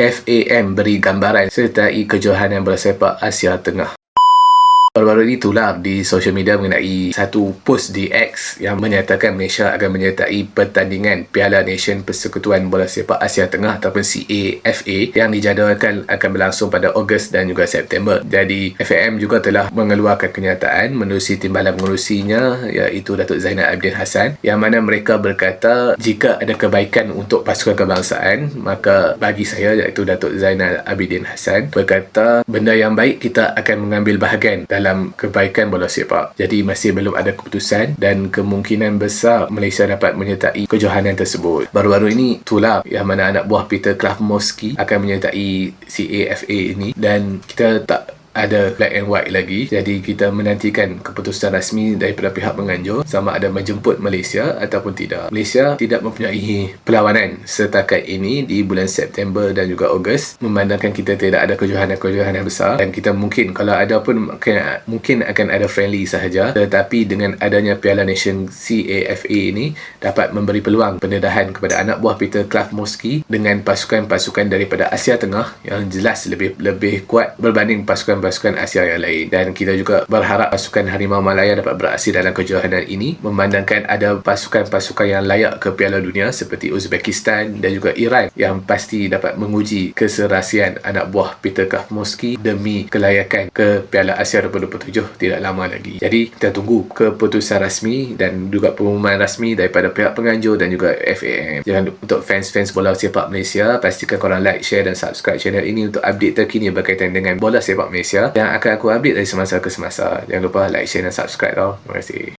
FAM beri gambaran sertai kejohanan bola sepak Asia Tengah. Baru-baru ini tular di social media mengenai satu post di X yang menyatakan Malaysia akan menyertai pertandingan Piala Nation Persekutuan Bola Sepak Asia Tengah ataupun CAFA yang dijadualkan akan berlangsung pada Ogos dan juga September. Jadi FAM juga telah mengeluarkan kenyataan menerusi timbalan pengurusinya iaitu Datuk Zainal Abidin Hassan yang mana mereka berkata jika ada kebaikan untuk pasukan kebangsaan maka bagi saya iaitu Datuk Zainal Abidin Hassan berkata benda yang baik kita akan mengambil bahagian kebaikan bola sepak. Jadi masih belum ada keputusan dan kemungkinan besar Malaysia dapat menyertai kejohanan tersebut. Baru-baru ini tular yang mana anak buah Peter Clough Moski akan menyertai CAFA ini dan kita tak ada black and white lagi. Jadi kita menantikan keputusan rasmi daripada pihak penganjur sama ada menjemput Malaysia ataupun tidak. Malaysia tidak mempunyai perlawanan setakat ini di bulan September dan juga Ogos memandangkan kita tidak ada kejohanan-kejohanan besar dan kita mungkin kalau ada pun mungkin, mungkin akan ada friendly sahaja. Tetapi dengan adanya Piala Nation CAFA ini dapat memberi peluang pendedahan kepada anak buah Peter Clough Moski dengan pasukan-pasukan daripada Asia Tengah yang jelas lebih lebih kuat berbanding pasukan pasukan Asia yang lain. Dan kita juga berharap pasukan Harimau Malaya dapat beraksi dalam kejohanan ini memandangkan ada pasukan-pasukan yang layak ke Piala Dunia seperti Uzbekistan dan juga Iran yang pasti dapat menguji keserasian anak buah Peter Kafmoski demi kelayakan ke Piala Asia 2027 tidak lama lagi. Jadi kita tunggu keputusan rasmi dan juga pengumuman rasmi daripada pihak penganjur dan juga FAM jangan untuk fans-fans bola sepak Malaysia pastikan korang like, share dan subscribe channel ini untuk update terkini berkaitan dengan bola sepak Malaysia yang akan aku update dari semasa ke semasa. Jangan lupa like, share dan subscribe tau. Terima kasih.